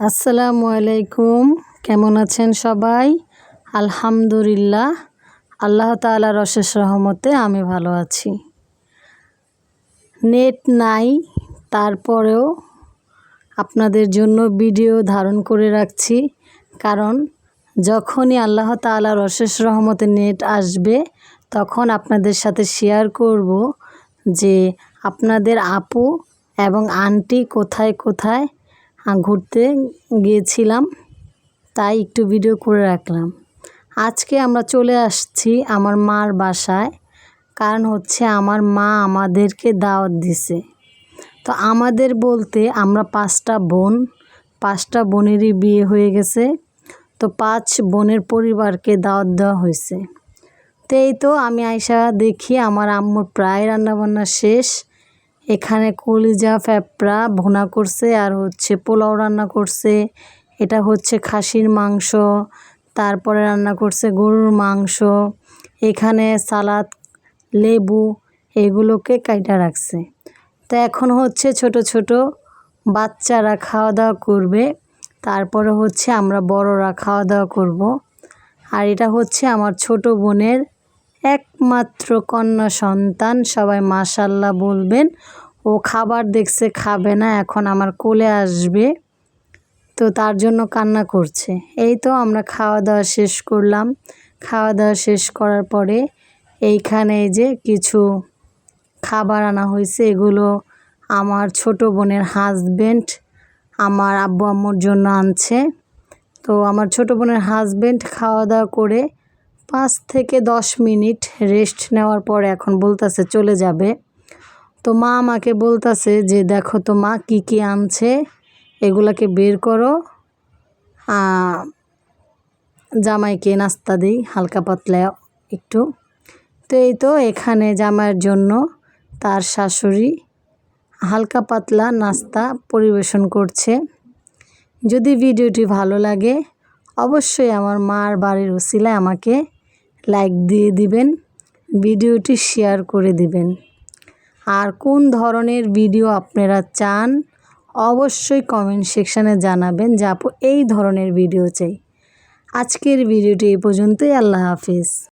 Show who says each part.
Speaker 1: আসসালামু আলাইকুম। কেমন আছেন সবাই? আলহামদুলিল্লাহ। আল্লাহ তাআলার অশেষ রহমতে আমি ভালো আছি। নেট নাই, তারপরেও আপনাদের জন্য ভিডিও ধারণ করে রাখছি। কারণ যখনই আল্লাহ তাআলার অশেষ রহমতে নেট আসবে, তখন আপনাদের সাথে শেয়ার করব যে আপনাদের আপু এবং আন্টি কোথায় কোথায় ঘুরতে গিয়েছিলাম, তাই একটু ভিডিও করে রাখলাম। আজকে আমরা চলে আসছি আমার মার বাসায়, কারণ হচ্ছে আমার মা আমাদেরকে দাওয়াত দিছে। তো আমাদের বলতে আমরা পাঁচটা বোন, পাঁচটা বোনেরই বিয়ে হয়ে গেছে, তো পাঁচ বোনের পরিবারকে দাওয়াত দেওয়া হয়েছে। তো এই তো আমি আয়সা দেখি, আমার আম্মুর প্রায় রান্নাবান্না শেষ এখানে কলিজা, ফ্যাপড়া ভুনা করছে আর হচ্ছে পোলাও রান্না করছে। এটা হচ্ছে খাসির মাংস, তারপরে রান্না করছে গরুর মাংস। এখানে সালাদ, লেবু এগুলোকে কাইটা রাখছে। তো এখন হচ্ছে ছোট ছোট বাচ্চারা খাওয়া দাওয়া করবে। তারপরে হচ্ছে আমরা বড়রা খাওয়া দাওয়া করব। আর এটা হচ্ছে আমার ছোট বোনের একমাত্র কন্যা সন্তান। সবাই মাশাল্লাহ বলবেন, ও খাবার দেখছে, খাবে না, এখন আমার কোলে আসবে। তো তার জন্য কান্না করছে। এই তো আমরা খাওয়া দাওয়া শেষ করলাম। খাওয়া দাওয়া শেষ করার পরে এইখানে যে কিছু খাবার আনা হয়েছে, এগুলো আমার ছোট বোনের হাজবেন্ড আমার আব্বু আম্মুর জন্য আনছে। তো আমার ছোট বোনের হাজবেন্ড খাওয়া দাওয়া করে পাঁচ থেকে দশ মিনিট রেস্ট নেওয়ার পর এখন বলতেছে চলে যাবে। তো মা আমাকে বলতেছে যে, দেখো তো মা, কী কী আনছে? এগুলাকে বের করো। জামাইকে নাস্তা দিই, হালকা পাতলা একটু। তো এই তো এখানে জামাইয়ের জন্য তার শাশুড়ি হালকা পাতলা নাস্তা পরিবেশন করছে। যদি ভিডিওটি ভালো লাগে, অবশ্যই আমার মার বাড়ির ওসিলায় আমাকে লাইক দিয়ে দিবেন, ভিডিওটি শেয়ার করে দিবেন। আর কোন ধরনের ভিডিও আপনারা চান, অবশ্যই কমেন্ট সেকশানে জানাবেন যে আপু এই ধরনের ভিডিও চাই। আজকের ভিডিওটি এই পর্যন্তই, আল্লাহ হাফিজ।